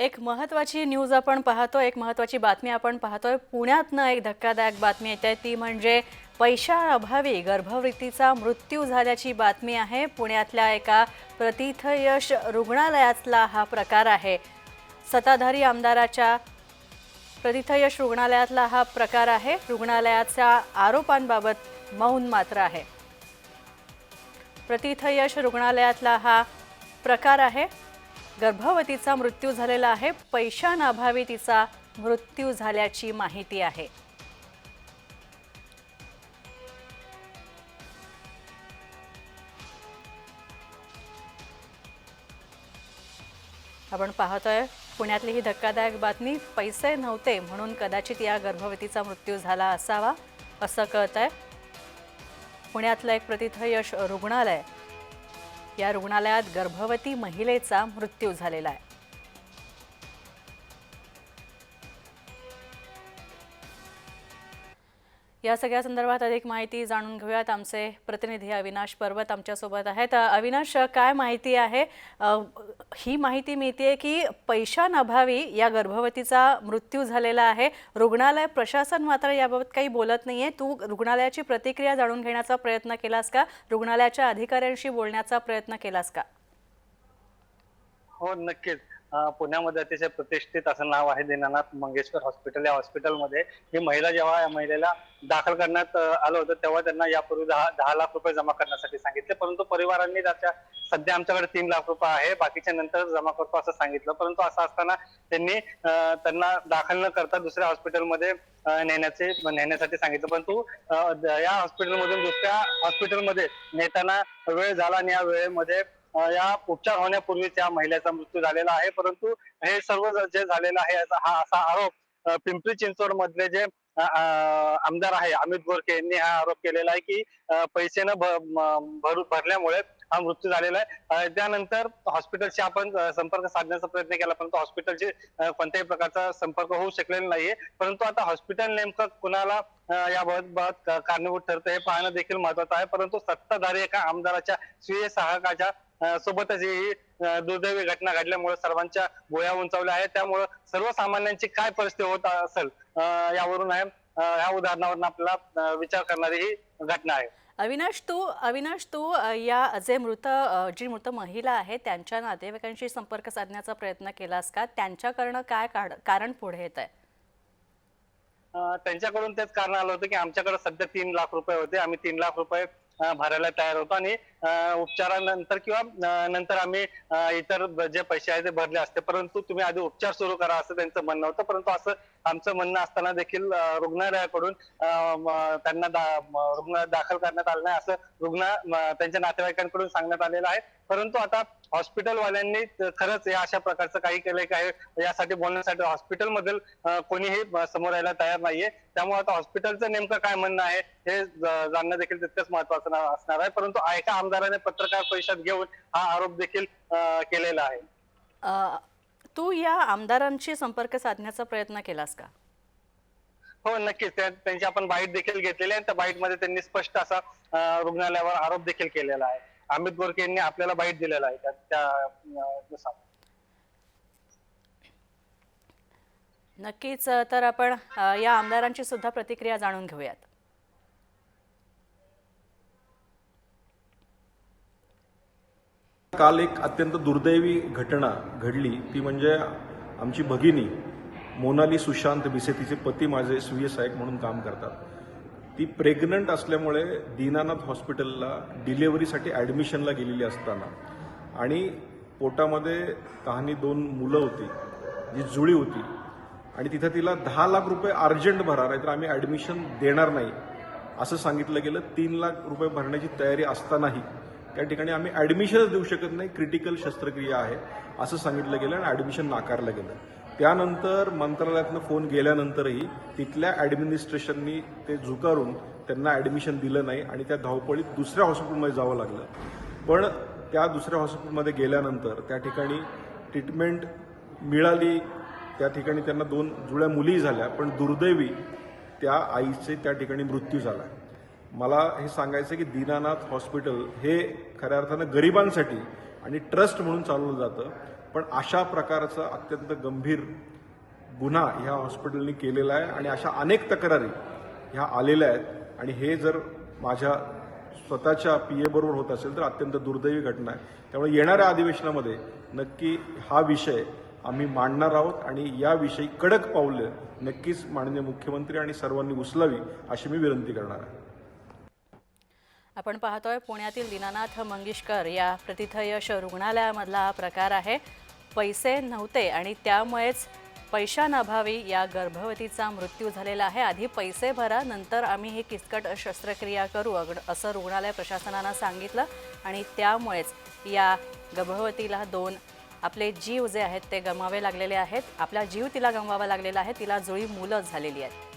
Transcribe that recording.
एक महत्त्वाची न्यूज आपण पाहतो एक महत्त्वाची बातमी आपण पाहतोय. पुण्यातनं एक धक्कादायक बातमी येते ती म्हणजे पैशाअभावी गर्भवृत्तीचा मृत्यू झाल्याची बातमी आहे. पुण्यातल्या एका प्रतिथयश रुग्णालयातला हा प्रकार आहे. सत्ताधारी आमदाराच्या प्रतिथयश रुग्णालयातला हा प्रकार आहे. रुग्णालयाच्या आरोपांबाबत मौन मात्र आहे. प्रतिथयश रुग्णालयातला हा प्रकार आहे. गर्भवतीचा मृत्यू झालेला आहे. पैशांअभावी तिचा मृत्यू झाल्याची माहिती आहे. आपण पाहतोय पुण्यातली ही धक्कादायक बातमी पैसे नव्हते म्हणून कदाचित या गर्भवतीचा मृत्यू झाला असावा असं कळत आहे पुण्यातलं एक प्रतिथयश रुग्णालय या रुग्णालयात गर्भवती महिलेचा मृत्यू झालेला आहे. या सगळ्या संदर्भात अधिक माहिती जाणून घेऊयात. आमचे प्रतिनिधी अविनाश पर्वत आमच्यासोबत आहेत. अविनाश काय माहिती आहे? ही माहिती मिळते की पैशांअभावी या गर्भवतीचा मृत्यू झालेला आहे. रुग्णालय प्रशासन मात्र याबाबत काही बोलत नाहीये. तू रुग्णालयाची प्रतिक्रिया जाणून घेण्याचा प्रयत्न केलास का? रुग्णालयाच्या अधिकाऱ्यांशी बोलण्याचा प्रयत्न केलास का? हो नक्कीच. पुण्यामध्ये अतिशय प्रतिष्ठित असं नाव आहे दीनानाथ मंगेशकर हॉस्पिटल. या हॉस्पिटलमध्ये ही महिला जेव्हा या महिलेला दाखल करण्यात आलं होतं तेव्हा त्यांना यापूर्वी दहा दहा लाख रुपये जमा करण्यासाठी सांगितले. परंतु परिवारांनी त्याच्या सध्या आमच्याकडे तीन लाख रुपये आहे बाकीच्या नंतर जमा करतो असं सांगितलं. परंतु असं असताना त्यांनी त्यांना दाखल न करता दुसऱ्या हॉस्पिटलमध्ये नेण्याचे नेण्यासाठी सांगितलं. परंतु या हॉस्पिटलमधून दुसऱ्या हॉस्पिटलमध्ये नेताना वेळ झाला आणि या वेळेमध्ये या उपचार होण्यापूर्वी त्या महिलेचा मृत्यू झालेला आहे. परंतु हे सर्व जे झालेलं आहे हा असा आरोप पिंपरी चिंचवड मधले जे आमदार आहे अमित गोरके यांनी हा आरोप केलेला आहे की पैसे न भ- भरल्यामुळे हा मृत्यू झालेला आहे. त्यानंतर हॉस्पिटलशी आपण संपर्क साधण्याचा प्रयत्न केला परंतु हॉस्पिटलशी कोणत्याही प्रकारचा संपर्क होऊ शकलेला नाहीये. परंतु आता हॉस्पिटल नेमकं कुणाला याबाबत कारणीभूत ठरतं हे पाहणं देखील महत्वाचं आहे. परंतु सत्ताधारी एका आमदाराच्या स्वीय सहायकाच्या सोबतच ही दुर्दैवी घटना घडल्यामुळे सर्वांच्या भुया उंचावल्या आहेत. त्यामुळे सर्वसामान्यांची काय परिस्थिती होत असेल यावरून आहे अं, या उदाहरणावरून आपल्याला विचार करणारी ही घटना आहे. अविनाश तू अविनाश तू या जे मृत जी मृत महिला आहे त्यांच्या नातेवाईकांशी संपर्क साधण्याचा प्रयत्न केलास का? त्यांच्याकडनं काय कारण पुढे येत आहे त्यांच्याकडून तेच कारण आलं होतं की आमच्याकडे सध्या तीन लाख रुपये होते. आम्ही तीन लाख रुपये भरायला तयार होतो आणि उपचारानंतर किंवा नंतर आम्ही इतर जे पैसे आहे ते भरले असते. परंतु तुम्ही आधी उपचार सुरू करा असं त्यांचं म्हणणं होतं. परंतु असं आमचं म्हणणं असताना देखील रुग्णालयाकडून त्यांना दा- रुग्णालयात दाखल करण्यात आलं नाही असं रुग्ण त्यांच्या नातेवाईकांकडून सांगण्यात आलेलं आहे. परंतु आता हॉस्पिटल वाल्यांनी खरंच या अशा प्रकारचं काही केलंय काय यासाठी बोलण्यासाठी हॉस्पिटलमधील कोणीही समोर यायला तयार नाहीये. त्यामुळे आता हॉस्पिटलचं नेमकं काय म्हणणं आहे हे जाणणं देखील तितकंच महत्वाचं असणार आहे. परंतु एका आमदाराने पत्रकार परिषद घेऊन हा आरोप देखील केलेला आहे. तू या आमदारांशी संपर्क साधण्याचा प्रयत्न केलास का? हो नक्कीच. त्या- त्यांची आपण बाईट देखील घेतलेली आहे. त्या बाईटमध्ये त्यांनी स्पष्ट असा रुग्णालयावर आरोप देखील केलेला आहे. अमित गोरखे यांनी आपल्याला बाईट दिलेला आहे. त्या-. नक्कीच तर आपण या आमदारांची सुद्धा प्रतिक्रिया जाणून घेऊयात. काल एक अत्यंत दुर्दैवी घटना घडली. ती म्हणजे आमची भगिनी मोनाली सुशांत बिसे तिचे पती माझे स्वीय सहाय्यक म्हणून काम करतात. ती प्रेग्नंट असल्यामुळे दीनानाथ हॉस्पिटलला डिलेवरीसाठी ॲडमिशनला गेलेली असताना आणि पोटामध्ये कहाणी दोन मुलं होती जी जुळी होती आणि तिथं तिला दहा लाख रुपये अर्जंट भरा नाही तर आम्ही ॲडमिशन देणार नाही. असं सांगितलं गेलं. तीन लाख रुपये भरण्याची तयारी असतानाही त्या ठिकाणी आम्ही ॲडमिशनच देऊ शकत नाही. क्रिटिकल शस्त्रक्रिया आहे असं सांगितलं गेलं आणि ॲडमिशन नाकारलं गेलं. त्यानंतर मंत्रालयातनं फोन गेल्यानंतरही तिथल्या ॲडमिनिस्ट्रेशननी ते झुकारून त्यांना ॲडमिशन दिलं नाही आणि त्या धावपळीत दुसऱ्या हॉस्पिटलमध्ये जावं लागलं. पण त्या दुसऱ्या हॉस्पिटलमध्ये गेल्यानंतर त्या ठिकाणी ट्रीटमेंट मिळाली. त्या ठिकाणी त्यांना दोन जुळ्या मुली झाल्या पण दुर्दैवी त्या आईचे त्या ठिकाणी मृत्यू झाला. मला हे सांगायचं की दीनानाथ हॉस्पिटल हे खऱ्या अर्थानं गरिबांसाठी आणि ट्रस्ट म्हणून चालवलं जातं. पण अशा प्रकारचा अत्यंत गंभीर गुन्हा ह्या हॉस्पिटलनी केलेला आहे आणि अशा अनेक तक्रारी ह्या आलेल्या आहेत. आणि हे जर माझ्या स्वतःच्या पी बरोबर होत असेल तर अत्यंत दुर्दैवी घटना आहे. त्यामुळे येणाऱ्या अधिवेशनामध्ये नक्की हा विषय आम्ही मांडणार आहोत आणि याविषयी कडक पावलं नक्कीच माननीय मुख्यमंत्री आणि सर्वांनी उचलावी अशी मी विनंती करणार आहे. आपण पाहतोय पुण्यातील दीनानाथ मंगेशकर या प्रतिथयश रुग्णालयामधला हा प्रकार आहे. पैसे नव्हते आणि त्यामुळेच पैशांअभावी या गर्भवतीचा मृत्यू झालेला आहे. आधी पैसे भरा नंतर आम्ही ही किचकट शस्त्रक्रिया करू अगड- असं रुग्णालय प्रशासनानं सांगितलं आणि त्यामुळेच या गर्भवतीला दोन आपले जीव जे आहेत ते गमावे लागलेले आहेत. आपला जीव तिला गमवावा लागलेला आहे. तिला जुळी मुलं झालेली आहेत.